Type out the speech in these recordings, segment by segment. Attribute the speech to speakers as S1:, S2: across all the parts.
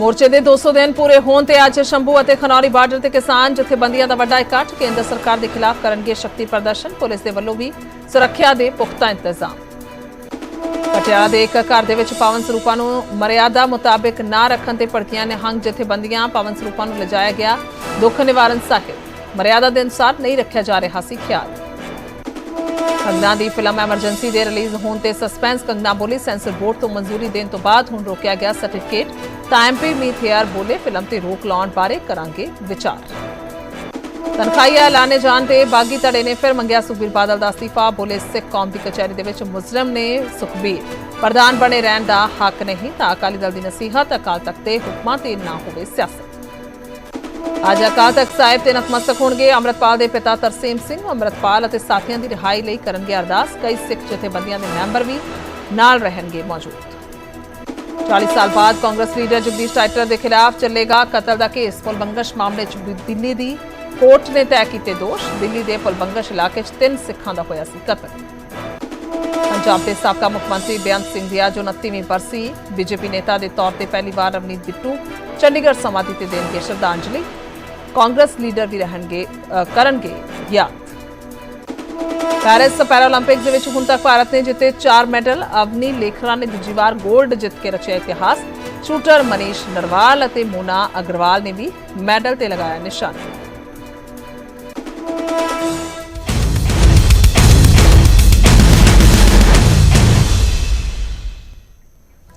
S1: ਮੋਰਚੇ ਦੇ 200 ਦਿਨ ਪੂਰੇ ਹੋਣ ਤੇ ਅੱਜ ਸ਼ੰਭੂ ਅਤੇ ਖਨੌਰੀ ਬਾਰਡਰ ਤੇ ਕਿਸਾਨ ਜਥੇਬੰਦੀਆਂ ਦਾ ਵੱਡਾ ਇਕੱਠ, ਕੇਂਦਰ ਸਰਕਾਰ ਦੇ ਖਿਲਾਫ ਕਰਨਗੇ ਸ਼ਕਤੀ ਪ੍ਰਦਰਸ਼ਨ, ਪੁਲਿਸ ਦੇ ਵੱਲੋਂ ਵੀ ਸੁਰੱਖਿਆ ਦੇ ਪੁਖਤਾ ਇੰਤਜ਼ਾਮ। ਪਟਿਆਲਾ ਦੇ ਇੱਕ ਘਰ ਦੇ ਵਿੱਚ ਪਾਵਨ ਸਰੂਪਾਂ ਨੂੰ ਮਰਿਆਦਾ ਮੁਤਾਬਿਕ ਨਾ ਰੱਖਣ ਤੇ ਭੜਕੀਆਂ ਨਿਹੰਗ ਜਥੇਬੰਦੀਆਂ ਪਾਵਨ ਸਰੂਪਾਂ ਨੂੰ ਲਿਜਾਇਆ ਗਿਆ ਦੁੱਖ ਨਿਵਾਰਨ ਸਾਹਿਬ। ਮਰਿਆਦਾ ਦੇ ਅਨੁਸਾਰ ਨਹੀਂ ਰੱਖਿਆ ਜਾ ਰਿਹਾ ਸੀ ਖਿਆਲ। ਕੰਗਨਾ ਦੀ ਫਿਲਮ ਐਮਰਜੈਂਸੀ ਦੇ ਰਿਲੀਜ਼ ਹੋਣ ਤੇ ਸਸਪੈਂਸ, ਕੰਗਨਾ ਬੋਲੀ ਸੈਂਸਰ ਬੋਰਡ ਤੋਂ ਮਨਜ਼ੂਰੀ ਦੇਣ ਤੋਂ ਬਾਅਦ ਹੁਣ ਰੋਕਿਆ ਗਿਆ ਸਰਟੀਫਿਕੇਟ। ਤਾਂ ਐਮਪੀ ਮੀਥੇਆਰ ਬੋਲੇ ਫਿਲਮ ਤੇ ਰੋਕ ਲਾਉਣ ਬਾਰੇ ਕਰਾਂਗੇ ਵਿਚਾਰ ਤਨਖਾਹੀਆ ਐਲਾਨੇ ਜਾਣ ਤੇ ਬਾਗੀ ਧੜੇ ਨੇ ਫਿਰ ਮੰਗਿਆ ਸੁਖਬੀਰ ਬਾਦਲ ਦਾ ਅਸਤੀਫਾ ਬੋਲੇ ਸਿੱਖ ਕੌਮ ਦੀ ਕਚਹਿਰੀ ਦੇ ਵਿੱਚ ਮੁਜਰਮ ਨੇ ਸੁਖਬੀਰ ਪ੍ਰਧਾਨ ਬਣੇ ਰਹਿਣ ਦਾ ਹੱਕ ਨਹੀਂ ਤਾਂ ਅਕਾਲੀ ਦਲ ਦੀ ਨਸੀਹਤ ਅਕਾਲ ਤਖਤ ਦੇ ਹੁਕਮਾਂ ਤੇ ਨਾ ਹੋਵੇ ਸਿਆਸਤ ਅੱਜ ਅਕਾਲ ਤਖਤ ਸਾਹਿਬ ਤੇ ਨਤਮਸਤਕ ਹੋਣਗੇ ਅੰਮ੍ਰਿਤਪਾਲ ਦੇ ਪਿਤਾ ਤਰਸੀਮ ਸਿੰਘ ਅੰਮ੍ਰਿਤਪਾਲ ਅਤੇ ਸਾਥੀਆਂ ਦੀ ਰਿਹਾਈ ਲਈ ਕਰਨਗੇ ਅਰਦਾਸ ਕਈ ਸਿੱਖ ਜਥੇਬੰਦੀਆਂ ਦੇ ਮੈਂਬਰ ਵੀ ਨਾਲ ਰਹਿਣਗੇ ਮੌਜੂਦ 40 ਸਾਲ ਬਾਅਦ ਕਾਂਗਰਸ ਲੀਡਰ ਜਗਦੀਸ਼ ਟਾਈਟਰ ਦੇ ਖਿਲਾਫ ਚੱਲੇਗਾ ਕਤਲ ਦਾ ਕੇਸ ਪੁਲਬੰਗਸ਼ ਮਾਮਲੇ 'ਚ ਦਿੱਲੀ ਦੀ ਕੋਰਟ ਨੇ ਤੈਅ ਕੀਤੇ ਦੋਸ਼ ਦਿੱਲੀ ਦੇ ਪੁਲਬੰਗਸ਼ ਇਲਾਕੇ 'ਚ ਤਿੰਨ ਸਿੱਖਾਂ ਦਾ ਹੋਇਆ ਸੀ ਕਤਲ ਪੰਜਾਬ ਦੇ ਸਾਬਕਾ ਮੁੱਖ ਮੰਤਰੀ ਬੇਅੰਤ ਸਿੰਘ ਦੀ ਅੱਜ 29ਵੀਂ ਬਰਸੀ ਬੀਜੇਪੀ ਨੇਤਾ ਦੇ ਤੌਰ ਤੇ ਪਹਿਲੀ ਵਾਰ ਰਵਨੀਤ ਬਿੱਟੂ ਚੰਡੀਗੜ੍ਹ ਸਮਾਧੀ ਤੇ ਦੇਣਗੇ ਸ਼ਰਧਾਂਜਲੀ ਕਾਂਗਰਸ ਲੀਡਰ ਵੀ ਰਹਿਣਗੇ ਕਰਨਗੇ ਯਾਦ ਪੈਰਿਸ ਪੈਰਾਲੰਪਿਕਸ ਦੇ ਵਿੱਚ ਹੁਣ ਤੱਕ ਭਾਰਤ ਨੇ ਜਿੱਤੇ 4 ਮੈਡਲ। ਅਵਨੀ ਲੇਖਰਾ ਨੇ ਦੂਜੀ ਵਾਰ 골ਡ ਜਿੱਤ ਕੇ ਰਚਿਆ ਇਤਿਹਾਸ। ਸ਼ੂਟਰ ਮਨੀਸ਼ ਨਰਵਾਲ ਅਤੇ ਮੋਨਾ ਅਗਰਵਾਲ ਨੇ ਵੀ ਮੈਡਲ ਤੇ ਲਗਾਇਆ ਨਿਸ਼ਾਨ।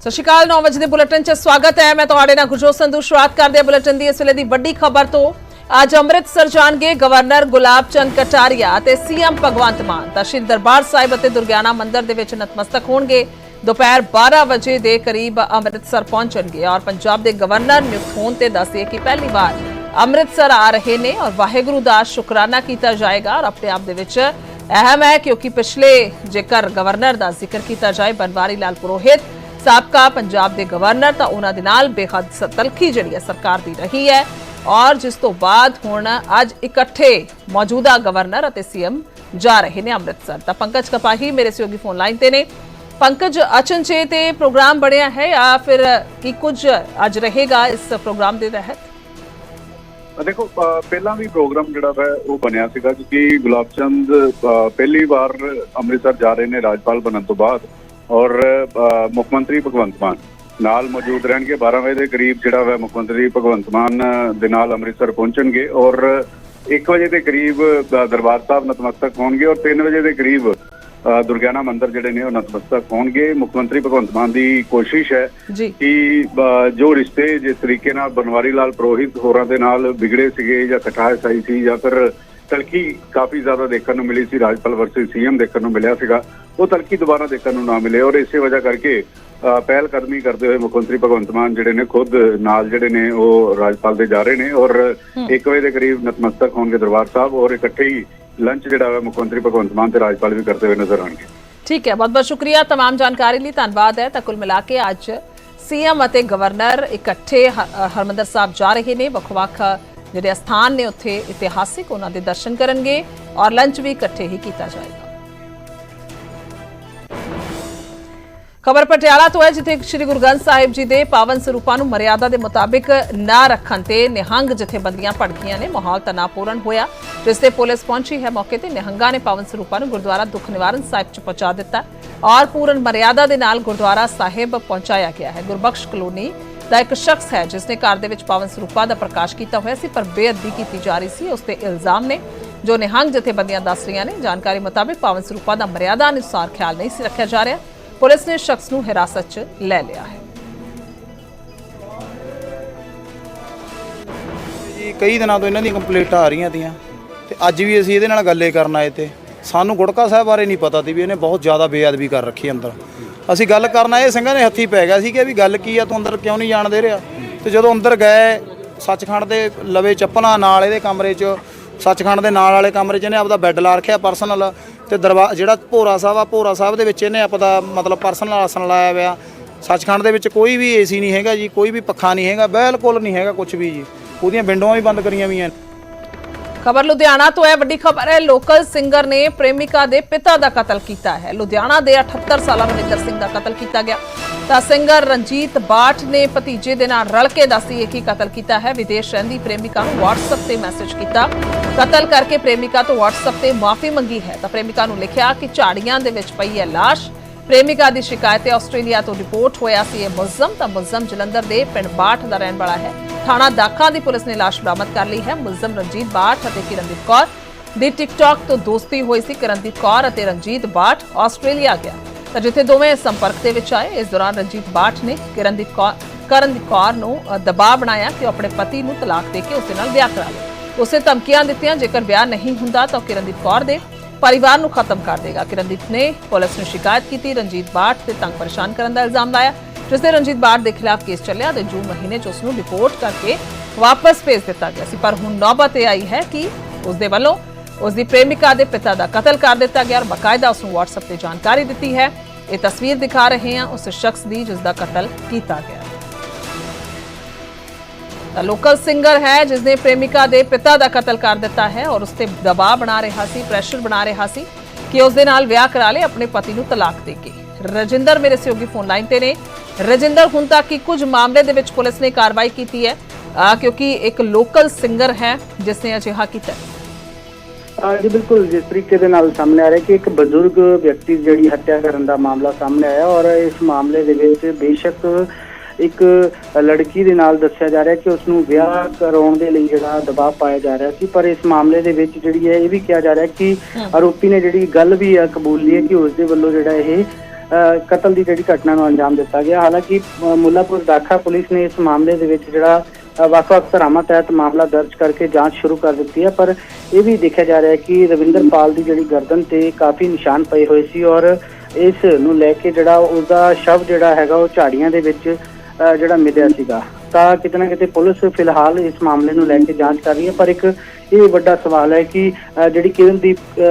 S1: ਸਤਿ ਸ਼੍ਰੀ ਅਕਾਲ 9 ਵਜੇ ਦੇ ਬੁਲੇਟਿਨ 'ਚ ਸਵਾਗਤ ਹੈ। ਮੈਂ ਤੁਹਾਡੇ ਨਾਲ ਗੁਰਜੋਤ ਸੰਧੂ। ਸ਼ੁਰੂਆਤ ਕਰਦੇ ਹਾਂ ਬੁਲੇਟਿਨ ਦੀ ਇਸ ਵੇਲੇ ਦੀ ਵੱਡੀ ਖਬਰ ਤੋਂ। ਅੱਜ ਅੰਮ੍ਰਿਤਸਰ ਜਾਣਗੇ ਗਵਰਨਰ ਗੁਲਾਬ ਚੰਦ ਕਟਾਰੀਆ ਅਤੇ ਸੀਐਮ ਭਗਵੰਤ ਮਾਨ। ਤਾਂ ਸ਼੍ਰੀ ਦਰਬਾਰ ਸਾਹਿਬ ਅਤੇ ਦੁਰਗਿਆਨਾ ਮੰਦਿਰ ਦੇ ਵਿੱਚ ਨਤਮਸਤਕ ਹੋਣਗੇ। ਦੁਪਹਿਰ 12 ਵਜੇ ਦੇ ਕਰੀਬ ਅੰਮ੍ਰਿਤਸਰ ਪਹੁੰਚਣਗੇ ਔਰ ਪੰਜਾਬ ਦੇ ਗਵਰਨਰ ਨਿਯੁਕਤ ਹੋਣ ਤੇ ਦੱਸਿਏ ਕਿ ਪਹਿਲੀ ਵਾਰ ਅੰਮ੍ਰਿਤਸਰ ਆ ਰਹੇ ਨੇ ਔਰ ਵਾਹਿਗੁਰੂ ਦਾ ਸ਼ੁਕਰਾਨਾ ਕੀਤਾ ਜਾਏਗਾ ਔਰ ਆਪਣੇ ਆਪ ਦੇ ਵਿੱਚ ਅਹਿਮ ਹੈ ਕਿਉਂਕਿ ਪਿਛਲੇ ਜੇਕਰ ਗਵਰਨਰ ਦਾ ਜ਼ਿਕਰ ਕੀਤਾ ਜਾਏ ਬਨਵਾਰੀ ਲਾਲ ਪੁਰੋਹਿਤ ਸਾਬਕਾ ਪੰਜਾਬ ਦੇ ਗਵਰਨਰ ਤਾਂ ਉਹਨਾਂ ਦੇ ਨਾਲ ਬੇਹੱਦ ਸਤਲਖੀ ਜਿਹੜੀ ਹੈ ਸਰਕਾਰ ਦੀ ਰਹੀ ਹੈ। ਔਰ ਜਿਸ ਤੋਂ ਬਾਅਦ ਹੁਣ ਅੱਜ ਇਕੱਠੇ ਮੌਜੂਦਾ ਗਵਰਨਰ ਅਤੇ ਸੀਐਮ ਜਾ ਰਹੇ ਨੇ ਅੰਮ੍ਰਿਤਸਰ। ਤਾਂ ਪੰਕਜ ਕਪਾਹੀ ਮੇਰੇ ਸਹਿਯੋਗੀ ਫੋਨ ਲਾਈਨ ਤੇ ਨੇ। ਪੰਕਜ, ਅਚਨਚੇ ਤੇ ਪ੍ਰੋਗਰਾਮ ਬਣਿਆ ਹੈ ਜਾਂ ਫਿਰ ਕੀ ਕੁਝ ਅੱਜ ਰਹੇਗਾ ਇਸ ਪ੍ਰੋਗਰਾਮ ਦੇ ਤਹਿਤ?
S2: ਦੇਖੋ ਪਹਿਲਾਂ ਵੀ ਪ੍ਰੋਗਰਾਮ ਜਿਹੜਾ ਹੈ ਉਹ ਬਣਿਆ ਸੀਗਾ ਕਿਉਂਕਿ ਗੁਲਾਬ ਚੰਦ ਪਹਿਲੀ ਵਾਰ ਅੰਮ੍ਰਿਤਸਰ ਜਾ ਰਹੇ ਨੇ ਰਾਜਪਾਲ ਬਣਨ ਤੋਂ ਬਾਅਦ। ਔਰ ਮੁੱਖ ਮੰਤਰੀ ਭਗਵੰਤ ਮਾਨ। ਨਾਲ ਮੌਜੂਦ ਰਹਿਣਗੇ। 12 ਵਜੇ ਦੇ ਕਰੀਬ ਜਿਹੜਾ ਹੈ ਮੁੱਖ ਮੰਤਰੀ ਭਗਵੰਤ ਮਾਨ ਦੇ ਨਾਲ ਅੰਮ੍ਰਿਤਸਰ ਪਹੁੰਚਣਗੇ ਔਰ 1 ਵਜੇ ਦੇ ਕਰੀਬ ਦਰਬਾਰ ਸਾਹਿਬ ਨਤਮਸਤਕ ਹੋਣਗੇ ਔਰ 3 ਵਜੇ ਦੇ ਕਰੀਬ ਦੁਰਗਿਆਨਾ ਮੰਦਿਰ ਜਿਹੜੇ ਨੇ ਉਹ ਨਤਮਸਤਕ ਹੋਣਗੇ। ਮੁੱਖ ਮੰਤਰੀ ਭਗਵੰਤ ਮਾਨ ਦੀ ਕੋਸ਼ਿਸ਼ ਹੈ ਕਿ ਜੋ ਰਿਸ਼ਤੇ ਜਿਸ ਤਰੀਕੇ ਨਾਲ ਬਨਵਾਰੀ ਲਾਲ ਪ੍ਰੋਹਿਤ ਹੋਰਾਂ ਦੇ ਨਾਲ ਵਿਗੜੇ ਸੀਗੇ ਜਾਂ ਕਟਾਇ ਸਾਈ ਸੀ ਜਾਂ ਫਿਰ ਤਲਖੀ ਕਾਫੀ ਜ਼ਿਆਦਾ ਦੇਖਣ ਨੂੰ ਮਿਲੀ ਸੀ ਰਾਜਪਾਲ ਵਰਸਸ ਸੀਐਮ ਦੇਖਣ ਨੂੰ ਮਿਲਿਆ ਸੀਗਾ ਉਹ ਤਲਖੀ ਦੁਬਾਰਾ ਦੇਖਣ ਨੂੰ ਨਾ ਮਿਲੇ ਔਰ ਇਸੇ ਵਜ੍ਹਾ ਕਰਕੇ ਅ, ਪਹਿਲ ਕਦਮੀ ਕਰਦੇ ਹੋਏ ਮੁੱਖ ਮੰਤਰੀ ਭਗਵੰਤ ਮਾਨ ਜਿਹੜੇ ਨੇ ਖੁਦ ਨਾਲ ਜਿਹੜੇ ਨੇ ਉਹ ਰਾਜਪਾਲ ਦੇ ਜਾ ਰਹੇ ਨੇ ਔਰ 1 ਵਜੇ ਦੇ ਕਰੀਬ ਨਤਮਸਤਕ ਹੋਣਗੇ ਦਰਬਾਰ ਸਾਹਿਬ ਔਰ ਇਕੱਠੇ ਹੀ ਲੰਚ ਜਿਹੜਾ ਹੈ ਮੁੱਖ ਮੰਤਰੀ ਭਗਵੰਤ ਮਾਨ ਤੇ ਰਾਜਪਾਲ ਵੀ ਕਰਦੇ ਹੋਏ ਨਜ਼ਰ ਆਉਣਗੇ
S1: ਠੀਕ ਹੈ ਬਹੁਤ ਬਹੁਤ ਸ਼ੁਕਰੀਆ तमाम ਜਾਣਕਾਰੀ ਲਈ ਧੰਨਵਾਦ ਹੈ ਤਾਂ ਕੁੱਲ ਮਿਲਾ ਕੇ ਅੱਜ ਸੀਐਮ ਅਤੇ ਗਵਰਨਰ ਇਕੱਠੇ ਹ- ਅ, ਹਰਿਮੰਦਰ ਸਾਹਿਬ ਜਾ ਰਹੇ ਨੇ ਵੱਖ-ਵੱਖ ਜਿਹੜੇ ਅਸਥਾਨ ਨੇ ਉੱਥੇ ਇਤਿਹਾਸਿਕ ਉਹਨਾਂ ਦੇ ਦਰਸ਼ਨ ਕਰਨਗੇ ਔਰ ਲੰਚ ਵੀ ਇਕੱਠੇ ਹੀ ਕੀਤਾ ਜਾਏਗਾ। ਖਬਰ ਪਟਿਆਲਾ ਤੋਂ ਹੈ, ਜਿੱਥੇ ਸ੍ਰੀ ਗੁਰੂ ਗ੍ਰੰਥ ਸਾਹਿਬ ਜੀ ਦੇ ਪਾਵਨ ਸਰੂਪਾਂ ਨੂੰ ਮਰਿਆਦਾ ਦੇ ਮੁਤਾਬਿਕ ਨਾ ਰੱਖਣ ਤੇ ਨਿਹੰਗ ਜਥੇਬੰਦੀਆਂ ਭੜਕੀਆਂ ਨੇ, ਮਾਹੌਲ ਤਣਾਅਪੂਰਨ ਹੋਇਆ। ਜਿਸ ਤੇ ਪੁਲਿਸ ਪਹੁੰਚੀ ਹੈ ਮੌਕੇ ਤੇ, ਨਿਹੰਗਾਂ ਨੇ ਪਾਵਨ ਸਰੂਪਾਂ ਨੂੰ ਗੁਰਦੁਆਰਾ ਦੁੱਖ ਨਿਵਾਰਨ ਸਾਹਿਬ ਚ ਪਹੁੰਚਾ ਦਿੱਤਾ। ਔਰ ਪੂਰਨ ਮਰਿਆਦਾ ਦੇ ਨਾਲ ਗੁਰਦੁਆਰਾ ਸਾਹਿਬ ਪਹੁੰਚਾਇਆ ਗਿਆ ਹੈ। ਗੁਰਬਖਸ਼ ਕਲੋਨੀ ਦਾ ਇੱਕ ਸ਼ਖਸ ਹੈ ਜਿਸ ਨੇ ਘਰ ਦੇ ਵਿੱਚ ਪਾਵਨ ਸਰੂਪਾਂ ਦਾ ਪ੍ਰਕਾਸ਼ ਕੀਤਾ ਹੋਇਆ ਸੀ, ਪਰ ਬੇਅਦਬੀ ਕੀਤੀ ਜਾ ਰਹੀ ਸੀ। ਉਸ ਤੇ ਇਲਜ਼ਾਮ ਨੇ ਜੋ ਨਿਹੰਗ ਜਥੇਬੰਦੀਆਂ ਦੱਸ ਰਹੀਆਂ ਨੇ, ਜਾਣਕਾਰੀ ਮੁਤਾਬਿਕ ਪਾਵਨ ਸਰੂਪਾਂ ਦਾ ਮਰਿਆਦਾ ਅਨੁਸਾਰ ਖਿਆਲ ਨਹੀਂ ਸੀ ਰੱਖਿਆ ਜਾ ਰਿਹਾ। ਪੁਲਿਸ ਨੇ ਸ਼ਖਸ ਨੂੰ ਹਿਰਾਸਤ 'ਚ ਲੈ ਲਿਆ ਹੈ।
S3: ਜੀ, ਕਈ ਦਿਨਾਂ ਤੋਂ ਇਹਨਾਂ ਦੀਆਂ ਕੰਪਲੇਂਟਾਂ ਆ ਰਹੀਆਂ ਤੀਆਂ ਤੇ ਅੱਜ ਵੀ ਅਸੀਂ ਇਹਦੇ ਨਾਲ ਗੱਲੇ ਕਰਨ ਆਏ ਤੇ ਸਾਨੂੰ ਗੁੜਕਾ ਸਾਹਿਬ ਬਾਰੇ ਨਹੀਂ ਪਤਾ ਸੀ ਵੀ ਇਹਨੇ ਬਹੁਤ ਜ਼ਿਆਦਾ ਬੇਅਦਬੀ ਕਰ ਰੱਖੀ ਅੰਦਰ। ਅਸੀਂ ਗੱਲ ਕਰਨ ਆਏ, ਸਿੰਘਾਂ ਨੇ ਹੱਥੀ ਪੈ ਗਿਆ ਸੀ ਕਿ ਵੀ ਗੱਲ ਕੀ ਆ, ਤੂੰ ਅੰਦਰ ਕਿਉਂ ਨਹੀਂ ਜਾਣ ਦੇ ਰਿਹਾ? ਤੇ ਜਦੋਂ ਅੰਦਰ ਗਏ, ਸੱਚਖੰਡ ਦੇ ਲਵੇ ਚੱਪਲਾਂ ਨਾਲ ਇਹਦੇ ਕਮਰੇ 'ਚ, ਸੱਚਖੰਡ ਦੇ ਨਾਲ ਵਾਲੇ ਕਮਰੇ 'ਚ ਇਹਨੇ ਆਪਦਾ ਬੈੱਡ ਲਾ ਰੱਖਿਆ ਪਰਸਨਲ ਤੇ ਦਰਬਾਰ ਜਿਹੜਾ ਭੋਰਾ ਸਾਹਿਬ ਆ, ਭੋਰਾ ਸਾਹਿਬ ਦੇ ਵਿੱਚ ਇਹਨੇ ਆਪਦਾ ਮਤਲਬ ਪਰਸਨਲ ਆਸਣ ਲਾਇਆ ਹੋਇਆ। ਸੱਚਖੰਡ ਦੇ ਵਿੱਚ ਕੋਈ ਵੀ ਏਸੀ ਨਹੀਂ ਹੈਗਾ ਜੀ, ਕੋਈ ਵੀ ਪੱਖਾ ਨਹੀਂ ਹੈਗਾ, ਬਿਲਕੁਲ ਨਹੀਂ ਹੈਗਾ ਕੁਝ ਵੀ ਜੀ। ਉਹਦੀਆਂ ਵਿੰਡੋਆਂ ਵੀ ਬੰਦ ਕਰੀਆਂ ਹੋਈਆਂ
S1: ਖਬਰ ਲੁਧਿਆਣਾ ਤੋਂ ਹੈ। ਵੱਡੀ ਖਬਰ ਹੈ, ਲੋਕਲ ਸਿੰਗਰ ਨੇ ਪ੍ਰੇਮਿਕਾ ਦੇ ਪਿਤਾ ਦਾ ਕਤਲ ਕੀਤਾ ਹੈ। ਲੁਧਿਆਣਾ ਦੇ 78 ਸਾਲਾ ਰਵਿੰਦਰ ਸਿੰਘ ਦਾ ਕਤਲ ਕੀਤਾ ਗਿਆ। ਤਾਂ ਸਿੰਗਰ ਰਣਜੀਤ ਬਾਠ ਨੇ ਭਤੀਜੇ ਦੇ ਨਾਲ ਰਲ ਕੇ ਦੱਸੀ ਕਿ ਕਤਲ ਕੀਤਾ ਹੈ। ਵਿਦੇਸ਼ ਰਹਿੰਦੀ ਪ੍ਰੇਮਿਕਾ ਨੂੰ WhatsApp ਤੇ ਮੈਸੇਜ ਕੀਤਾ। ਕਤਲ ਕਰਕੇ ਪ੍ਰੇਮਿਕਾ ਤੋਂ WhatsApp ਤੇ ਮਾਫੀ ਮੰਗੀ ਹੈ। ਤਾਂ ਪ੍ਰੇਮਿਕਾ ਨੂੰ ਲਿਖਿਆ ਕਿ ਝਾੜੀਆਂ ਦੇ ਵਿੱਚ ਪਈ ਹੈ ਲਾਸ਼। ਪ੍ਰੇਮਿਕਾ ਦੀ ਸ਼ਿਕਾਇਤ ਆਸਟ੍ਰੇਲੀਆ ਤੋਂ ਰਿਪੋਰਟ ਹੋਇਆ ਸੀ। ਇਹ ਮੁਲਜ਼ਮ ਤਾਂ ਮੁਲਜ਼ਮ ਜਲੰਧਰ ਦੇ ਪਿੰਡ ਬਾਠ ਦਾ ਰਹਿਣ ਵਾਲਾ ਹੈ। ਥਾਣਾ ਦਾਖਾ ਦੀ ਪੁਲਿਸ ਨੇ ਲਾਸ਼ ਬਰਾਮਦ ਕਰ ਲਈ ਹੈ। ਮੁਲਜ਼ਮ ਰਣਜੀਤ ਬਾਠ ਅਤੇ ਕਿਰਨਦੀਪ ਕੌਰ ਦੀ ਟਿਕਟੌਕ ਤੋਂ ਦੋਸਤੀ ਹੋਈ ਸੀ। ਕਿਰਨਦੀਪ ਕੌਰ ਅਤੇ ਰਣਜੀਤ ਬਾਠ ਆਸਟ੍ਰੇਲੀਆ ਗਿਆ। ਤਾਂ ਜਿੱਥੇ ਦੋਵੇਂ ਸੰਪਰਕ ਦੇ ਵਿੱਚ ਆਏ, ਇਸ ਦੌਰਾਨ ਰਣਜੀਤ ਬਾਠ ਨੇ ਕਿਰਨਦੀਪ ਕੌਰ ਕਰਨਦੀਪ ਕੌਰ ਨੂੰ ਦਬਾਅ ਬਣਾਇਆ ਕਿ ਉਹ ਆਪਣੇ ਪਤੀ ਨੂੰ ਤਲਾਕ ਦੇ ਕੇ ਉਸ ਨਾਲ ਵਿਆਹ ਕਰਾ ਲੇ ਉਸੇ ਧਮਕੀਆਂ ਦਿੱਤੀਆਂ, ਜੇਕਰ ਵਿਆਹ ਨਹੀਂ ਹੁੰਦਾ ਤਾਂ ਉਹ ਕਿਰਨਦੀਪ ਕੌਰ ਦੇ ਪਰਿਵਾਰ ਨੂੰ ਖਤਮ ਕਰ ਦੇਗਾ। ਕਿਰਨਦੀਪ ਨੇ ਪੁਲਿਸ ਨੂੰ ਸ਼ਿਕਾਇਤ ਕੀਤੀ, ਰਣਜੀਤ ਬਾਠ ਤੇ ਤੰਗ ਪਰੇਸ਼ਾਨ ਕਰਨ ਦਾ ਇਲਜ਼ਾਮ ਲਾਇਆ। ਜਿਸ ਤੇ ਰਣਜੀਤ ਬਾਠ ਦੇ ਖਿਲਾਫ ਕੇਸ ਚੱਲਿਆ ਤੇ ਜੂਨ ਮਹੀਨੇ 'ਚ ਉਸ ਨੂੰ ਰਿਪੋਰਟ ਕਰਕੇ ਵਾਪਸ ਭੇਜ ਦਿੱਤਾ ਗਿਆ ਸੀ। ਪਰ ਹੁਣ ਨੌਬਤ ਇਹ ਆਈ ਹੈ ਕਿ ਉਸ ਦੇ ਵੱਲੋਂ ਉਸ ਦੀ ਪ੍ਰੇਮਿਕਾ ਦੇ ਪਿਤਾ ਦਾ ਕਤਲ ਕਰ ਦਿੱਤਾ ਗਿਆ ਔਰ ਬਕਾਇਦਾ ਉਸ ਨੂੰ WhatsApp ਤੇ ਜਾਣਕਾਰੀ ਦਿੱਤੀ ਹੈ। ਇਹ ਤਸਵੀਰ ਦਿਖਾ ਰਹੇ ਹਾਂ ਉਸ ਸ਼ਖਸ ਦੀ ਜਿਸ ਦਾ ਕਤਲ ਕੀਤਾ ਗਿਆ। ਤਾਂ ਲੋਕਲ ਸਿੰਗਰ ਹੈ, ਜਿਸ ਨੇ ਪ੍ਰੇਮਿਕਾ ਦੇ ਪਿਤਾ ਦਾ ਕਤਲ ਕਰ ਦਿੱਤਾ ਹੈ ਔਰ ਉਸ ਤੇ ਦਬਾਅ ਬਣਾ ਰਿਹਾ ਸੀ, ਪ੍ਰੈਸ਼ਰ ਬਣਾ ਰਿਹਾ ਸੀ ਕਿ ਉਸ ਦੇ ਨਾਲ ਵਿਆਹ ਕਰਾ ਲੇ ਆਪਣੇ ਪਤੀ ਨੂੰ ਤਲਾਕ ਦੇ ਕੇ। ਰਜਿੰਦਰ ਮੇਰੇ ਸਹਿਯੋਗੀ ਫੋਨ ਲਾਈਨ ਤੇ ਨੇ। ਰਜਿੰਦਰ ਹੁਣ ਤੱਕ ਕੀ ਕੁਝ ਮਾਮਲੇ ਦੇ ਵਿੱਚ ਪੁਲਿਸ ਨੇ ਕਾਰਵਾਈ ਕੀਤੀ ਹੈ ਕਿਉਂਕਿ ਇੱਕ ਲੋਕਲ ਸਿੰਗਰ ਹੈ ਜਿਸ ਨੇ ਅਜਿਹਾ ਕੀਤਾ
S4: ਜੀ ਬਿਲਕੁਲ ਜਿਸ ਤਰੀਕੇ ਦੇ ਨਾਲ ਸਾਹਮਣੇ ਆ ਰਿਹਾ ਕਿ ਇੱਕ ਬਜ਼ੁਰਗ ਵਿਅਕਤੀ ਜਿਹੜੀ ਹੱਤਿਆ ਕਰਨ ਦਾ ਮਾਮਲਾ ਸਾਹਮਣੇ ਆਇਆ ਔਰ ਇਸ ਮਾਮਲੇ ਦੇ ਵਿੱਚ ਬੇਸ਼ੱਕ ਇੱਕ ਲੜਕੀ ਦੇ ਨਾਲ ਦੱਸਿਆ ਜਾ ਰਿਹਾ ਕਿ ਉਸ ਨੂੰ ਵਿਆਹ ਕਰਾਉਣ ਦੇ ਲਈ ਜਿਹੜਾ ਦਬਾਅ ਪਾਇਆ ਜਾ ਰਿਹਾ ਸੀ ਪਰ ਇਸ ਮਾਮਲੇ ਦੇ ਵਿੱਚ ਜਿਹੜੀ ਹੈ ਇਹ ਵੀ ਕਿਹਾ ਜਾ ਰਿਹਾ ਕਿ ਆਰੋਪੀ ਨੇ ਜਿਹੜੀ ਗੱਲ ਵੀ ਹੈ ਕਬੂਲੀ ਹੈ ਕਿ ਉਸ ਦੇ ਵੱਲੋਂ ਜਿਹੜਾ ਇਹ ਕਤਲ ਦੀ ਜਿਹੜੀ ਘਟਨਾ ਨੂੰ ਅੰਜਾਮ ਦਿੱਤਾ ਗਿਆ। ਹਾਲਾਂਕਿ ਮੁੱਲਾਪੁਰ ਦਾਖਾ ਪੁਲਿਸ ਨੇ ਇਸ ਮਾਮਲੇ ਦੇ ਵਿੱਚ ਜਿਹੜਾ ਵੱਖ-ਵੱਖ ਧਾਰਾਵਾਂ ਤਹਿਤ ਮਾਮਲਾ ਦਰਜ ਕਰਕੇ ਜਾਂਚ ਸ਼ੁਰੂ ਕਰ ਦਿੱਤੀ ਹੈ। ਪਰ ਇਹ ਵੀ ਦੇਖਿਆ ਜਾ ਰਿਹਾ ਹੈ ਕਿ ਰਵਿੰਦਰਪਾਲ ਦੀ ਜਿਹੜੀ ਗਰਦਨ ਤੇ ਕਾਫੀ ਨਿਸ਼ਾਨ ਪਏ ਹੋਏ ਸੀ ਔਰ ਇਸ ਨੂੰ ਲੈ ਕੇ ਜਿਹੜਾ ਉਹਦਾ ਸ਼ਵ ਜਿਹੜਾ ਹੈਗਾ, ਉਹ ਝਾੜੀਆਂ ਦੇ ਵਿੱਚ ਜਿਹੜਾ ਮਿਲਿਆ ਸੀਗਾ। ਤਾਂ ਕਿਤੇ ਨਾ ਕਿਤੇ ਪੁਲਿਸ ਫਿਲਹਾਲ ਇਸ ਮਾਮਲੇ ਨੂੰ ਲੈ ਕੇ ਜਾਂਚ ਕਰ ਰਹੀ ਹੈ ਪਰ ਇੱਕ ਇਹ ਵੱਡਾ ਸਵਾਲ ਹੈ ਕਿ ਅ, ਜਿਹੜੀ ਕਿਰਨਦੀਪ ਅ,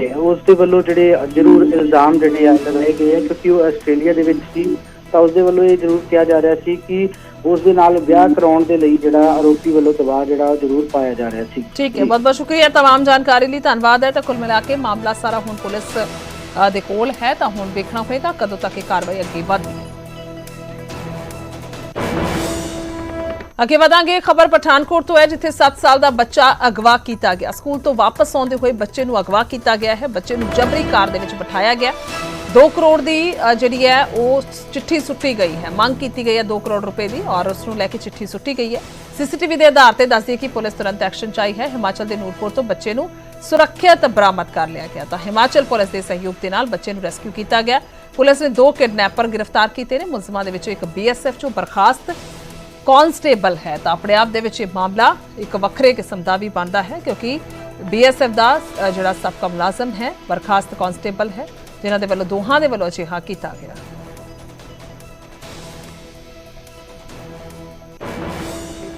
S4: ਹੈ, ਉਸ ਦੇ ਵੱਲੋਂ ਜਿਹੜੇ ਜ਼ਰੂਰ ਇਲਜ਼ਾਮ ਜਿਹੜੇ ਆ ਲਗਾਏ ਗਏ ਆ ਕਿਉਂਕਿ ਉਹ ਆਸਟ੍ਰੇਲੀਆ ਦੇ ਵਿੱਚ ਸੀ ਤਾਂ ਉਸ ਦੇ ਵੱਲੋਂ ਇਹ ਜ਼ਰੂਰ ਕਿਹਾ ਜਾ ਰਿਹਾ ਸੀ ਕਿ ਉਸ ਦੇ ਨਾਲ ਵਿਆਹ ਕਰਾਉਣ ਦੇ ਲਈ ਜਿਹੜਾ ਆਰੋਪੀ ਵੱਲੋਂ ਦਬਾਅ ਜਿਹੜਾ ਉਹ ਜ਼ਰੂਰ ਪਾਇਆ ਜਾ ਰਿਹਾ ਸੀ
S1: ਠੀਕ ਹੈ ਬਹੁਤ ਬਹੁਤ ਸ਼ੁਕਰੀਆ तमाम ਜਾਣਕਾਰੀ ਲਈ ਧੰਨਵਾਦ ਹੈ ਤਾਂ ਕੁੱਲ ਮਿਲਾ ਕੇ ਮਾਮਲਾ ਸਾਰਾ ਹੁਣ ਪੁਲਿਸ ਅ, ਦੇ ਕੋਲ ਹੈ ਤਾਂ ਹੁਣ ਵੇਖਣਾ ਹੋਏਗਾ ਕਦੋਂ ਤੱਕ ਇਹ ਕਾਰਵਾਈ ਅੱਗੇ ਵਧਦੀ ਹੈ ਅੱਗੇ ਵਧਾਂਗੇ ਖਬਰ ਪਠਾਨਕੋਟ ਤੋਂ ਹੈ, ਜਿੱਥੇ 7 ਸਾਲ ਦਾ ਬੱਚਾ ਅਗਵਾ ਕੀਤਾ ਗਿਆ। ਸਕੂਲ ਤੋਂ ਵਾਪਸ ਆਉਂਦੇ ਹੋਏ ਬੱਚੇ ਨੂੰ ਅਗਵਾ ਕੀਤਾ ਗਿਆ ਹੈ। ਬੱਚੇ ਨੂੰ ਜਬਰੀ ਕਾਰ ਦੇ ਵਿੱਚ ਬਿਠਾਇਆ ਗਿਆ। 2 ਕਰੋੜ ਦੀ ਜਿਹੜੀ ਹੈ, ਉਹ ਚਿੱਠੀ ਸੁੱਟੀ ਗਈ ਹੈ। ਮੰਗ ਕੀਤੀ ਗਈ ਹੈ 2 ਕਰੋੜ ਰੁਪਏ ਦੀ ਔਰ ਉਸ ਨੂੰ ਲੈ ਕੇ ਚਿੱਠੀ ਸੁੱਟੀ ਗਈ ਹੈ। ਸੀਸੀਟੀਵੀ ਦੇ ਆਧਾਰ ਤੇ ਦੱਸਦੀ ਹੈ ਕਿ ਪੁਲਿਸ ਤੁਰੰਤ ਐਕਸ਼ਨ ਚਾਹੀ ਹੈ। ਹਿਮਾਚਲ ਦੇ ਨੂਰਪੁਰ ਤੋਂ ਬੱਚੇ ਨੂੰ ਸੁਰੱਖਿਅਤ ਬਰਾਮਦ ਕਰ ਲਿਆ ਗਿਆ। ਤਾਂ ਹਿਮਾਚਲ ਪੁਲਿਸ ਦੇ ਸਹਿਯੋਗ ਦੇ ਨਾਲ ਬੱਚੇ ਨੂੰ ਰੈਸਕਿਊ ਕੀਤਾ ਗਿਆ। ਪੁਲਿਸ ਨੇ ਦੋ ਕਿਡਨੈਪਰ ਗ੍ਰਿਫਤਾਰ ਕੀਤੇ ਨੇ। ਮੁਲਜ਼ਮਾਂ ਦੇ ਵਿੱਚੋਂ ਇੱਕ ਬੀਐਸਐਫ ਚੋਂ ਬਰਖਾਸਤ ਕਾਂਸਟੇਬਲ ਹੈ ਤਾਂ ਆਪਣੇ ਆਪ ਦੇ ਵਿੱਚ ਇਹ ਮਾਮਲਾ ਇੱਕ ਵੱਖਰੇ ਕਿਸਮ ਦਾ ਵੀ ਬਣਦਾ ਹੈ ਕਿਉਂਕਿ ਬੀਐਸਐਫ ਦਾ ਅ, ਜਿਹੜਾ ਸਾਬਕਾ ਮੁਲਾਜ਼ਮ ਹੈ ਬਰਖਾਸਤ ਕਾਂਸਟੇਬਲ ਹੈ ਜਿਨ੍ਹਾਂ ਦੇ ਵੱਲੋਂ ਦੋਹਾਂ ਦੇ ਵੱਲੋਂ ਅਜਿਹਾ ਕੀਤਾ ਗਿਆ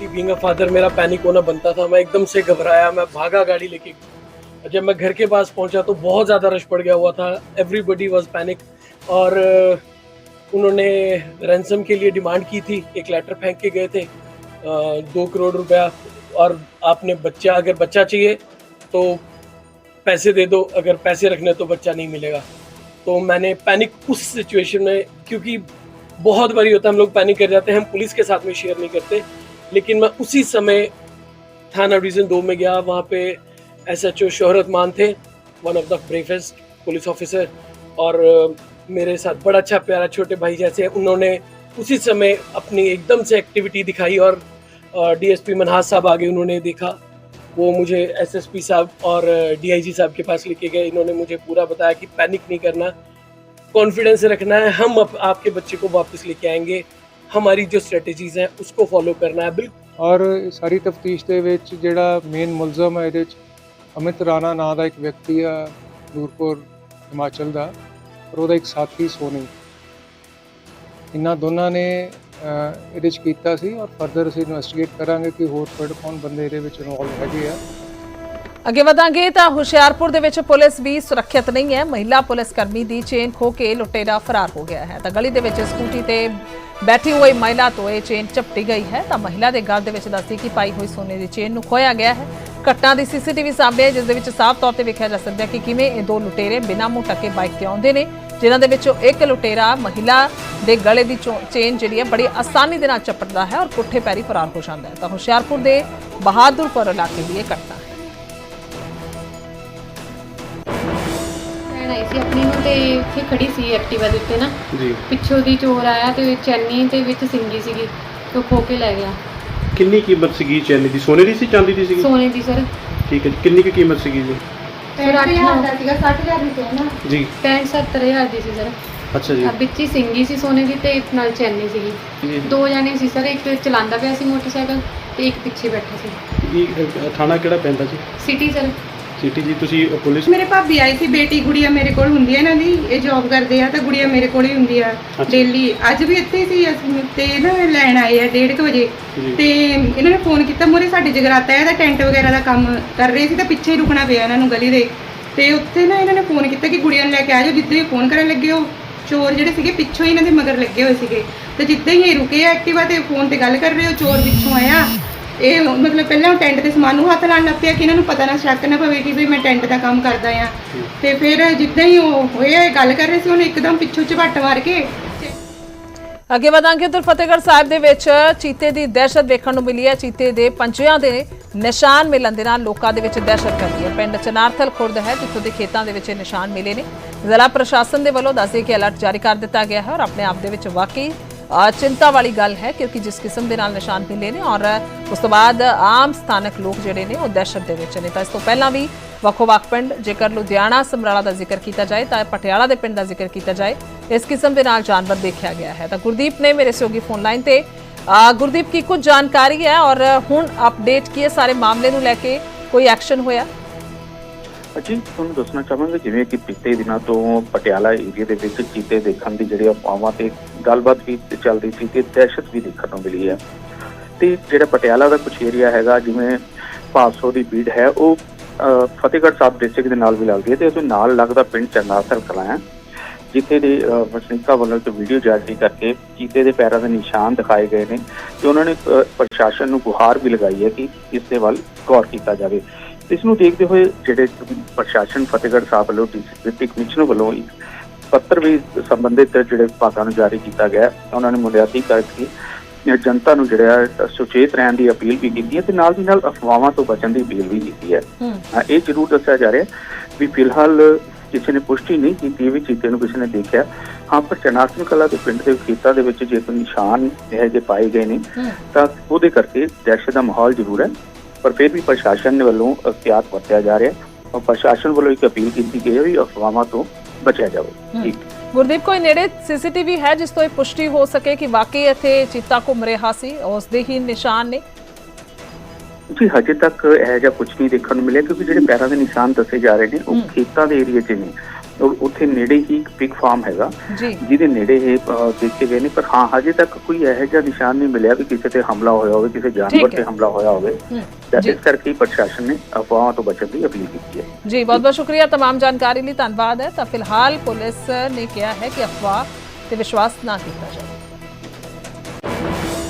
S5: बीइंग अ फादर मेरा पैनिक होना बनता था मैं एकदम से घबराया मैं भागा गाड़ी लेके जब मैं घर के पास पहुंचा तो बहुत ज़्यादा रश पड़ गया हुआ था एवरीबडी वाज पैनिक और अ, उन्होंने रैंसम के लिए डिमांड की थी, एक लेटर फेंक के गए थे दो करोड़ रुपया, और आपने बच्चा, अगर बच्चा चाहिए तो पैसे दे दो, अगर पैसे रखने तो बच्चा नहीं मिलेगा। तो मैंने पैनिक उस सिचुएशन में, क्योंकि बहुत बारी होता है, हम लोग पैनिक कर जाते हैं, हम पुलिस के साथ में शेयर नहीं करते, लेकिन मैं उसी समय थाना डिवीज़न दो में गया, वहाँ पे एस एच ओ शोहरत मान थे one of the bravest police officer और मेरे साथ बड़ा अच्छा प्यारा छोटे भाई जैसे उन्होंने उसी समय अपनी एकदम से एक्टिविटी दिखाई और डीएसपी मनहास साहब आगे उन्होंने देखा वो मुझे एसएसपी साहब और डीआईजी साहब के पास लेके गए इन्होंने मुझे पूरा बताया कि पैनिक नहीं करना कॉन्फिडेंस रखना है हम अप, आपके बच्चे को वापस लेके आएंगे हमारी जो स्ट्रेटजीज हैं उसको फॉलो करना है बिल्कुल
S6: ਔਰ ਸਾਰੀ ਤਫਤੀਸ਼ ਦੇ ਵਿੱਚ ਜਿਹੜਾ ਮੇਨ ਮੁਲਜ਼ਮ ਹੈ ਇਹਦੇ ਵਿੱਚ ਅਮਿਤ ਰਾਣਾ ਨਾਂ ਦਾ ਇੱਕ ਵਿਅਕਤੀ ਆ ਨੂਰਪੁਰ ਹਿਮਾਚਲ ਦਾ ਔਰ ਉਹਦਾ ਇੱਕ ਸਾਥੀ ਸੋਨੀ। ਇਹਨਾਂ ਦੋਨਾਂ ਨੇ ਇਹਦੇ ਵਿੱਚ ਕੀਤਾ ਸੀ ਔਰ ਫਰਦਰ ਅਸੀਂ ਇਨਵੈਸਟੀਗੇਟ ਕਰਾਂਗੇ ਕਿ ਹੋਰ ਕਿਹੜੇ ਕੌਣ ਬੰਦੇ ਇਹਦੇ ਵਿੱਚ ਇਨਵੋਲਵ ਹੈਗੇ ਆ।
S1: ਅੱਗੇ ਵਧਾਂਗੇ ਤਾਂ ਹੁਸ਼ਿਆਰਪੁਰ ਦੇ ਵਿੱਚ ਪੁਲਿਸ ਵੀ ਸੁਰੱਖਿਅਤ ਨਹੀਂ ਹੈ। ਮਹਿਲਾ ਪੁਲਿਸ ਕਰਮੀ ਦੀ ਚੇਨ ਖੋ ਕੇ ਲੁਟੇਰਾ ਫਰਾਰ ਹੋ ਗਿਆ ਹੈ। ਤਾਂ ਗਲੀ ਦੇ ਵਿੱਚ ਸਕੂਟੀ ਤੇ ਬੈਠੀ ਹੋਈ ਮਹਿਲਾ ਤੋਂ ਇਹ ਚੇਨ ਝਪਟੀ ਗਈ ਹੈ। ਤਾਂ ਮਹਿਲਾ ਦੇ ਗਲ ਦੇ ਵਿੱਚ ਦੱਸਦੀ ਕਿ ਪਾਈ ਹੋਈ ਸੋਨੇ ਦੀ ਚੇਨ ਨੂੰ ਖੋਇਆ ਗਿਆ ਹੈ। ਘਟਨਾ ਦੀ ਸੀਸੀਟੀਵੀ ਸਾਹਮਣੇ ਹੈ ਜਿਸ ਦੇ ਵਿੱਚ ਸਾਫ਼ ਤੌਰ ਤੇ ਵੇਖਿਆ ਜਾ ਸਕਦਾ ਹੈ ਕਿ ਕਿਵੇਂ ਇਹ ਦੋ ਲੁਟੇਰੇ ਬਿਨਾਂ ਮੂੰਹ ਟੱਕੇ ਬਾਈਕ ਤੇ ਆਉਂਦੇ ਨੇ ਜਿਨ੍ਹਾਂ ਦੇ ਵਿੱਚੋਂ ਇੱਕ ਲੁਟੇਰਾ ਮਹਿਲਾ ਦੇ ਗਲੇ ਦੀ ਚੇਨ ਜਿਹੜੀ ਹੈ ਬੜੀ ਆਸਾਨੀ ਦੇ ਨਾਲ ਚਪਟਦਾ ਹੈ ਔਰ ਪੁੱਠੇ ਪੈਰੀ ਫਰਾਰ ਹੋ ਜਾਂਦਾ ਹੈ। ਤਾਂ ਹੁਸ਼ਿਆਰਪੁਰ ਦੇ ਬਹਾਦੁਰਪੁਰ ਇਲਾਕੇ ਦੀ ਇਹ ਘਟਨਾ ਹੈ।
S7: ਆਈ ਸੀ ਆਪਣੀ ਨੂੰ ਤੇ ਇੱਥੇ ਖੜੀ ਸੀ ਐਕਟਿਵਾ ਦੇ ਉੱਤੇ ਨਾ।
S8: ਜੀ।
S7: ਪਿੱਛੋਂ ਦੀ ਚੋਰ ਆਇਆ ਤੇ ਚੈਨੀ ਦੇ ਵਿੱਚ ਸਿੰਗੀ ਸੀਗੀ ਤੇ ਉਹ ਖੋ ਕੇ ਲੈ ਗਿਆ।
S8: ਕਿੰਨੀ ਕੀਮਤ ਸੀਗੀ ਚੈਨੀ ਦੀ? ਸੋਨੇ ਦੀ ਸੀ ਚਾਂਦੀ ਦੀ ਸੀਗੀ?
S7: ਸੋਨੇ ਦੀ ਸਰ।
S8: ਠੀਕ ਹੈ ਜੀ। ਕਿੰਨੀ ਕੁ ਕੀਮਤ ਸੀਗੀ ਜੀ?
S7: ਸਰ 8000 ਦਾ ਸੀਗਾ 60000 ਦੀ ਸੀ ਨਾ।
S8: ਜੀ।
S7: 65 70000 ਦੀ ਸੀ ਸਰ।
S8: ਅੱਛਾ ਜੀ।
S7: ਆ ਵਿੱਚ ਹੀ ਸਿੰਗੀ ਸੀ ਸੋਨੇ ਦੀ ਤੇ ਨਾਲ ਚੈਨੀ ਸੀਗੀ।
S8: ਜੀ।
S7: ਦੋ ਜਣੇ ਸੀ ਸਰ। ਇੱਕ ਚਲਾਉਂਦਾ ਪਿਆ ਸੀ ਮੋਟਰਸਾਈਕਲ ਤੇ ਇੱਕ ਪਿੱਛੇ ਬੈਠਾ ਸੀ।
S8: ਇਹ ਥਾਣਾ ਕਿਹੜਾ ਪੈਂਦਾ ਜੀ?
S7: City sir.
S8: ਸਿਟੀ ਜੀ ਤੁਸੀਂ ਪੁਲਿਸ
S9: ਮੇਰੇ ਭਾਬੀ ਆਈ ਸੀ ਬੇਟੀ ਗੁੜੀਆ ਮੇਰੇ ਕੋਲ ਹੁੰਦੀ ਹੈ ਇਹਨਾਂ ਦੀ ਇਹ ਜੌਬ ਕਰਦੇ ਆ ਤਾਂ ਗੁੜੀਆ ਮੇਰੇ ਕੋਲ ਹੀ ਹੁੰਦੀ ਆ ਡੇਲੀ ਅੱਜ ਵੀ ਇੱਥੇ ਹੀ ਸੀ ਅਸੀਂ ਤੇ ਨਾ ਲੈਣ ਆਏ ਆ 1:30 ਵਜੇ।
S8: ਜੀ।
S9: ਤੇ ਇਹਨਾਂ ਨੇ ਫੋਨ ਕੀਤਾ ਮੋਰੇ ਸਾਡੇ ਜਗਰਾਤਾ ਹੈ ਦਾ ਟੈਂਟ ਵਗੈਰਾ ਦਾ ਕੰਮ ਕਰ ਰਹੇ ਸੀ ਤਾਂ ਪਿੱਛੇ ਹੀ ਰੁਕਣਾ ਪਿਆ ਇਹਨਾਂ ਨੂੰ ਗਲੀ ਦੇ। ਤੇ ਉੱਥੇ ਨਾ ਇਹਨਾਂ ਨੇ ਫੋਨ ਕੀਤਾ ਕਿ ਗੁੜੀਆ ਨੂੰ ਲੈ ਕੇ ਆ ਜਾਓ ਜਿੱਦਾਂ ਹੀ ਫੋਨ ਕਰਨ ਲੱਗੇ ਉਹ ਚੋਰ ਜਿਹੜੇ ਸੀਗੇ ਪਿੱਛੋਂ ਹੀ ਇਹਨਾਂ ਦੇ ਮਗਰ ਲੱਗੇ ਹੋਏ ਸੀਗੇ। ਤੇ ਜਿੱਦਾਂ ਹੀ ਇਹ ਰੁਕੇ ਐਕਟਿਵਾ ਤੇ ਫੋਨ ਤੇ ਗੱਲ ਕਰ ਰਹੇ ਉਹ ਚੋਰ ਪਿੱਛੋਂ ਆਇਆ। ਇਹ ਮਤਲਬ ਪਹਿਲਾਂ ਟੈਂਟ ਦੇ ਸਮਾਨ ਨੂੰ ਹੱਥ ਲਾਉਣ ਲੱਗ ਪਿਆ ਕਿ ਇਹਨਾਂ ਨੂੰ ਪਤਾ ਨਾ ਸ਼ੱਕ ਨਾ ਪਵੇ ਕਿ ਵੀ ਮੈਂ ਟੈਂਟ ਦਾ ਕੰਮ ਕਰਦਾ ਆ ਤੇ ਫਿਰ ਜਿੱਦਾਂ ਹੀ ਉਹ ਹੋਇਆ ਗੱਲ ਕਰ ਰਹੇ ਸੀ, ਉਹਨੇ ਇੱਕਦਮ ਪਿੱਛੋਂ ਝਪੱਟ ਮਾਰ ਕੇ
S1: ਅੱਗੇ ਵਧਾਂਗੇ ਉਧਰ ਫਤਿਹਗੜ੍ਹ ਸਾਹਿਬ ਦੇ ਵਿੱਚ। ਚੀਤੇ ਦੀ ਦਹਿਸ਼ਤ ਵੇਖਣ ਨੂੰ ਮਿਲੀ ਹੈ। ਚੀਤੇ ਦੇ ਪੰਜਿਆਂ ਦੇ ਨਿਸ਼ਾਨ ਮਿਲਣ ਦੇ ਨਾਲ ਲੋਕਾਂ ਦੇ ਵਿੱਚ ਦਹਿਸ਼ਤ ਕਰਦੀ ਹੈ। ਪਿੰਡ ਚਨਾਰਥਲ ਖੁਰਦ ਹੈ, ਜਿੱਥੋਂ ਦੇ ਖੇਤਾਂ ਦੇ ਵਿੱਚ ਇਹ ਨਿਸ਼ਾਨ ਮਿਲੇ ਨੇ। ਜ਼ਿਲ੍ਹਾ ਪ੍ਰਸ਼ਾਸਨ ਦੇ ਵੱਲੋਂ ਦੱਸਦੇ ਕਿ ਅਲਰਟ ਜਾਰੀ ਕਰ ਦਿੱਤਾ ਗਿਆ ਹੈ ਔਰ ਆਪਣੇ ਆਪ ਦੇ ਵਿੱਚ ਵਾਕਈ ਚਿੰਤਾ ਵਾਲੀ ਗੱਲ ਹੈ ਕਿਉਂਕਿ ਜਿਸ ਕਿਸਮ ਦੇ ਨਾਲ ਨਿਸ਼ਾਨ ਮਿਲੇ ਨੇ ਔਰ ਉਸ ਤੋਂ ਬਾਅਦ ਆਮ ਸਥਾਨਕ ਲੋਕ ਜਿਹੜੇ ਨੇ ਉਹ ਦਹਿਸ਼ਤ ਦੇ ਵਿੱਚ ਨੇ। ਤਾਂ ਇਸ ਤੋਂ ਪਹਿਲਾਂ ਵੀ ਵੱਖੋ-ਵੱਖ ਪਿੰਡ, ਜੇਕਰ ਲੁਧਿਆਣਾ, ਸਮਰਾਲਾ ਦਾ ਜ਼ਿਕਰ ਕੀਤਾ ਜਾਏ, ਤਾਂ ਪਟਿਆਲਾ ਦੇ ਪਿੰਡ ਦਾ ਜ਼ਿਕਰ ਕੀਤਾ ਜਾਏ, ਇਸ ਕਿਸਮ ਦੇ ਨਾਲ ਜਾਨਵਰ ਦੇਖਿਆ ਗਿਆ ਹੈ। ਤਾਂ ਗੁਰਦੀਪ ਨੇ ਮੇਰੇ ਸਹਿਯੋਗੀ ਫੋਨ ਲਾਈਨ ਤੇ ਗੁਰਦੀਪ ਕੀ ਕੁਝ ਜਾਣਕਾਰੀ ਹੈ ਔਰ ਹੁਣ ਅਪਡੇਟ ਕੀ ਹੈ? ਸਾਰੇ ਮਾਮਲੇ ਨੂੰ ਲੈ ਕੇ ਕੋਈ ਐਕਸ਼ਨ ਹੋਇਆ?
S10: ਜੀ ਤੁਹਾਨੂੰ ਦੱਸਣਾ ਚਾਹਾਂਗੇ, ਜਿਵੇਂ ਕਿ ਪਿਛਲੇ ਦਿਨਾਂ ਤੋਂ ਪਟਿਆਲਾ ਏਰੀਆ ਦੇ ਵਿੱਚ ਕੀਤੇ ਦੇਖਣ ਦੀ ਜਿਹੜੀ ਅਫਵਾਹਾਂ ਤੇ ਗੱਲਬਾਤ ਵੀ ਚੱਲਦੀ ਸੀ ਤੇ ਦਹਿਸ਼ਤ ਵੀ ਦੇਖਣ ਨੂੰ ਮਿਲੀ ਹੈ। ਤੇ ਜਿਹੜਾ ਪਟਿਆਲਾ ਦਾ ਕੁਝ ਏਰੀਆ ਹੈਗਾ, ਜਿਵੇਂ 500 ਦੀ ਬੀੜ ਹੈ, ਉਹ ਫਤਿਹਗੜ੍ਹ ਸਾਹਿਬ ਡਿਸਟ੍ਰਿਕਟ ਦੇ ਨਾਲ ਵੀ ਲੱਗਦੀ ਹੈ ਤੇ ਉਹਦੇ ਨਾਲ ਲੱਗਦਾ ਪਿੰਡ ਚਰਨਾਸਰ ਕਲਾਂ ਹੈ, ਜਿੱਥੇ ਦੇ ਵਸਨੀਕਾਂ ਵੱਲੋਂ ਇੱਕ ਵੀਡੀਓ ਜਾਰੀ ਕਰਕੇ ਕੀਤੇ ਦੇ ਪੈਰਾਂ ਦੇ ਨਿਸ਼ਾਨ ਦਿਖਾਏ ਗਏ ਨੇ ਤੇ ਉਹਨਾਂ ਨੇ ਪ੍ਰਸ਼ਾਸਨ ਨੂੰ ਗੁਹਾਰ ਵੀ ਲਗਾਈ ਹੈ ਕਿ ਇਸ ਦੇ ਵੱਲ ਗੌਰ ਕੀਤਾ ਜਾਵੇ। ਇਸ ਨੂੰ ਦੇਖਦੇ ਹੋਏ ਜਿਹੜੇ ਪ੍ਰਸ਼ਾਸਨ ਫਤਿਹਗੜ੍ਹ ਸਾਹਿਬ ਵੱਲੋਂ ਡਿਸਟ੍ਰਿਕਟ ਕਮਿਸ਼ਨਰ ਵੱਲੋਂ ਇੱਕ ਪੱਤਰ ਵੀ ਸੰਬੰਧਿਤ ਜਿਹੜੇ ਵਿਭਾਗਾਂ ਨੂੰ ਜਾਰੀ ਕੀਤਾ ਗਿਆ। ਉਹਨਾਂ ਨੇ ਮੁਨਿਆਦੀ ਕਰਕੇ ਜਨਤਾ ਨੂੰ ਜਿਹੜਾ ਸੁਚੇਤ ਰਹਿਣ ਦੀ ਅਪੀਲ ਵੀ ਕੀਤੀ ਹੈ ਤੇ ਨਾਲ ਦੀ ਨਾਲ ਅਫਵਾਹਾਂ ਤੋਂ ਬਚਣ ਦੀ ਅਪੀਲ ਵੀ ਕੀਤੀ ਹੈ। ਇਹ ਜ਼ਰੂਰ ਦੱਸਿਆ ਜਾ ਰਿਹਾ ਵੀ ਫਿਲਹਾਲ ਕਿਸੇ ਨੇ ਪੁਸ਼ਟੀ ਨਹੀਂ ਕੀਤੀ ਵੀ ਚੀਤੇ ਨੂੰ ਕਿਸੇ ਨੇ ਦੇਖਿਆ। ਹਾਂ ਪਰ ਚਨਾਸਨ ਕਲਾ ਦੇ ਪਿੰਡ ਦੇ ਖੇਤਾਂ ਦੇ ਵਿੱਚ ਜੇ ਕੋਈ ਨਿਸ਼ਾਨ ਇਹ ਜੇ ਪਾਏ ਗਏ ਨੇ ਤਾਂ ਉਹਦੇ ਕਰਕੇ ਦਹਿਸ਼ਤ ਦਾ ਮਾਹੌਲ ਜ਼ਰੂਰ ਹੈ। ਪਰ ਫਿਰ ਵੀ ਪ੍ਰਸ਼ਾਸਨ ਦੇ ਵੱਲੋਂ ਅਖਤਿਆਰ ਵਰਤਿਆ ਜਾ ਰਿਹਾ ਔਰ ਪ੍ਰਸ਼ਾਸਨ ਵੱਲੋਂ ਇੱਕ ਅਪੀਲ ਕੀਤੀ ਗਈ ਹੈ ਵੀ ਅਫਵਾਹਾਂ ਤੋਂ ਬਚਿਆ ਜਾਵੇ। ਜੀ
S1: ਗੁਰਦੀਪ ਕੋਈ ਨੇੜੇ ਸੀਸੀਟੀਵੀ ਹੈ ਜਿਸ ਤੋਂ ਇਹ ਪੁਸ਼ਟੀ ਹੋ ਸਕੇ ਕਿ ਵਾਕਈ ਇੱਥੇ ਚੀਤਾ ਘੁੰਮ ਰਿਹਾ ਸੀ ਉਸ ਦੇ ਹੀ ਨਿਸ਼ਾਨ ਨੇ
S10: ਜੀ ਹਜੇ ਤੱਕ ਇਹ ਜਿਹਾ ਕੁਝ ਨਹੀਂ ਦੇਖਣ ਨੂੰ ਮਿਲਿਆ ਕਿਉਂਕਿ ਜਿਹੜੇ ਪੈਰਾਂ ਦੇ ਨਿਸ਼ਾਨ ਦੱਸੇ ਜਾ ਰਹੇ ਨੇ ਉਹ। ਖੇਤਾਂ ਦੇ ਏਰੀਆ 'ਚ ਨੇ ਉੱਥੇ ਨੇੜੇ ਹੀ ਇੱਕ ਪਿਗ ਫਾਰਮ ਹੈਗਾ
S1: ਜੀ
S10: ਜਿਹਦੇ ਨੇੜੇ ਇਹ ਅਹ, ਦੇਖੇ ਗਏ ਨੇ ਪਰ ਹਾਂ ਹਜੇ ਤੱਕ ਕੋਈ ਇਹੋ ਜਿਹਾ ਨਿਸ਼ਾਨ ਨਹੀਂ ਮਿਲਿਆ ਵੀ ਕਿਸੇ ਤੇ ਹਮਲਾ ਹੋਇਆ ਹੋਵੇ ਕਿਸੇ ਜਾਨਵਰ
S1: ਠੀਕ ਹੈ।
S10: ਤੇ ਹਮਲਾ ਹੋਇਆ ਹੋਵੇ
S1: ਹੂੰ
S10: ਤਾਂ
S1: ਜੀ
S10: ਇਸ ਕਰਕੇ ਹੀ ਪ੍ਰਸ਼ਾਸਨ ਨੇ ਅਫਵਾਹਾਂ ਤੋਂ ਬਚਣ ਦੀ ਅਪੀਲ ਕੀਤੀ ਹੈ
S1: ਜੀ ਬਹੁਤ ਬਹੁਤ ਸ਼ੁਕਰੀਆ तमाम ਜਾਣਕਾਰੀ ਲਈ ਧੰਨਵਾਦ ਹੈ ਤਾਂ ਫਿਲਹਾਲ ਪੁਲਿਸ ਨੇ ਕਿਹਾ ਹੈ ਕਿ ਅਫਵਾਹ ਤੇ ਵਿਸ਼ਵਾਸ ਨਾ ਕੀਤਾ ਜਾਵੇ